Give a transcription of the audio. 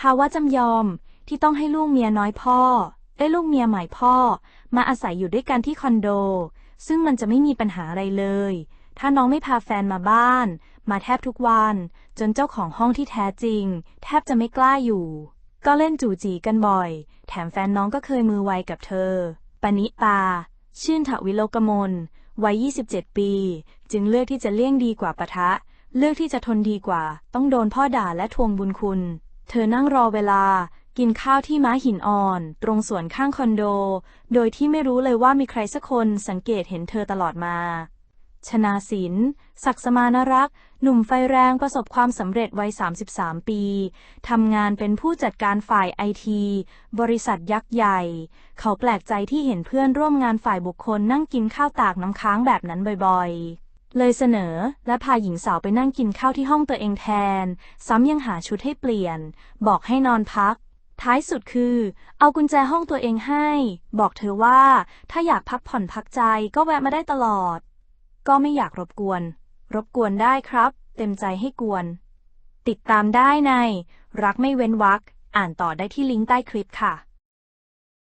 ภาวะจำยอมที่ต้องให้ลูกเมียน้อยพ่อได้ลูกเมียใหม่พ่อ มาอาศัยอยู่ด้วยกันที่คอนโด ซึ่งมันจะไม่มีปัญหาอะไรเลย ถ้าน้องไม่พาแฟนมาบ้าน มาแทบทุกวัน จนเจ้าของห้องที่แท้จริง แทบจะไม่กล้าอยู่ ก็เล่นจู่จีกันบ่อย แถมแฟนน้องก็เคยมือไวกับเธอ ปณิตา ชื่นทวิโลกมลวัย 27 ปี จึงเลือกที่จะเลี่ยงดีกว่าปะทะ เลือกที่จะทนดีกว่า ต้องโดนพ่อด่าและทวงบุญคุณ เธอนั่งรอเวลา กินข้าวที่ม้าหินอ่อน ตรงสวนข้างคอนโด โดยที่ไม่รู้เลยว่ามีใครสักคนสังเกตเห็นเธอตลอดมา ชนาศิลศักดิ์สมานรัก หนุ่มไฟแรงประสบความสำเร็จวัย 33 ปี ทำงานเป็นผู้จัดการฝ่ายไอที บริษัทยักษ์ใหญ่ เขาแปลกใจที่เห็นเพื่อนร่วมงานฝ่ายบุคคลนั่งกินข้าวตากน้ำค้างแบบนั้นบ่อยๆ เลยเสนอ และพาหญิงสาวไปนั่งกินข้าวที่ห้องตัวเองแทน ซ้ำยังหาชุดให้เปลี่ยน บอกให้นอนพัก ท้ายสุดคือ เอากุญแจห้องตัวเองให้ บอกเธอว่า ถ้าอยากพักผ่อนพักใจก็แวะมาได้ตลอด ก็ไม่อยากรบกวน รบกวนได้ครับ เต็มใจให้กวน ติดตามได้ใน รักไม่เว้นวรรคอ่านต่อได้ที่ลิงก์ใต้คลิปค่ะ